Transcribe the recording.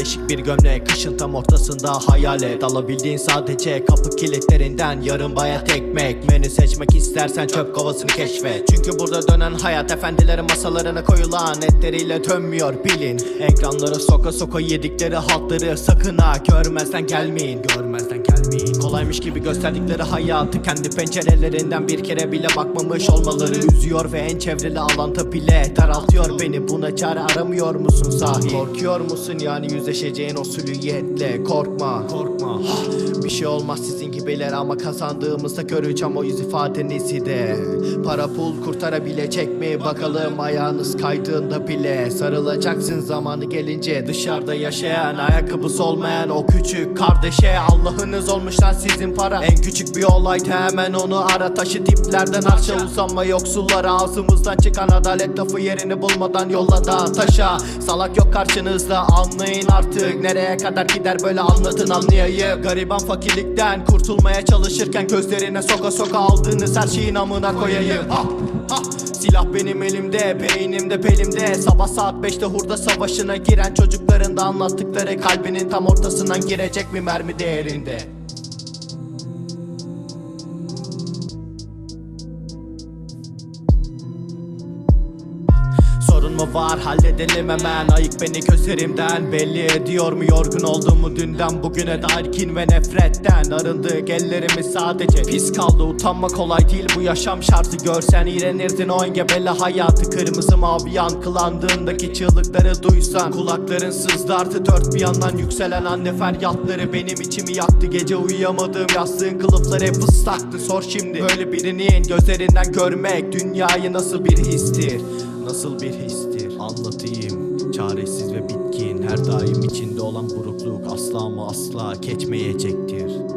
Dipdeşik bir gömlek kışın tam ortasında hayalet Alabildiğin sadece kapı kilitlerinden yarım bayat ekmek. Menü seçmek istersen çöp kovasını keşfet. Çünkü burada dönen hayat efendilerin masalarına koyulan etleriyle dönmüyor bilin. Ekranları soka soka yedikleri haltları sakın ha görmezden gelmeyin. Görmezden gelmeyin Kolaymış gibi gösterdikleri hayatı kendi pencerelerinden bir kere bile bakmamış olmaları Üzüyor ve en çevreli alanta bile daraltıyor beni. Buna çare aramıyor musun sahi? Korkuyor musun yani yüzleşeceğin o sülüyetle? Korkma. Korkma. Bir şey olmaz sizin gibiler ama kazandığımızda göreceğim o yüz ifadenizi de. Para pul kurtarabilecek mi? Bakalım ayağınız kaydığında bile. Sarılacaksın zamanı gelince dışarıda yaşayan ayakkabısı olmayan o küçük kardeşe. Allah'ınız olmuş lan sizin para. En küçük bir olaydı hemen onu ara. Taşı diplerden arşa uzanma yoksullara. Ağzımızdan çıkan adalet lafı yerini bulmadan yolla da taşa. Salak yok karşınızda anlayın artık. Nereye kadar gider böyle anlatın anlayayım. Gariban fakirlikten kurtulmaya çalışırken Gözlerine soka soka aldığınız her şeyin amına koyayım. Ha, ha. Silah benim elimde, beynimde, belimde. Sabah saat 5'te hurda savaşına giren Çocukların da anlattıkları kalbinin tam ortasından girecek mi mermi değerinde Sorun mu var? Halledelim hemen. Ayık beni gözlerimden. Belli ediyor mu? Yorgun olduğumu dünden? Bugüne dair kin ve nefretten Arındık ellerimiz sadece. Pis kaldı. Utanma kolay değil. Bu yaşam şartı. Görsen iğrenirdin. O engebeli hayatı. Kırmızı mavi yankılandığındaki çığlıkları duysan. Kulakların sızlardı dört bir yandan yükselen anne feryatları. Benim içimi yaktı. Gece uyuyamadığım yastığın kılıfları hep ıslaktı. Sor şimdi. Böyle birinin gözlerinden görmek Dünyayı nasıl bir histir Nasıl bir histir? Anlatayım. Çaresiz ve bitkin her daim içinde olan burukluk Asla mı asla geçmeyecektir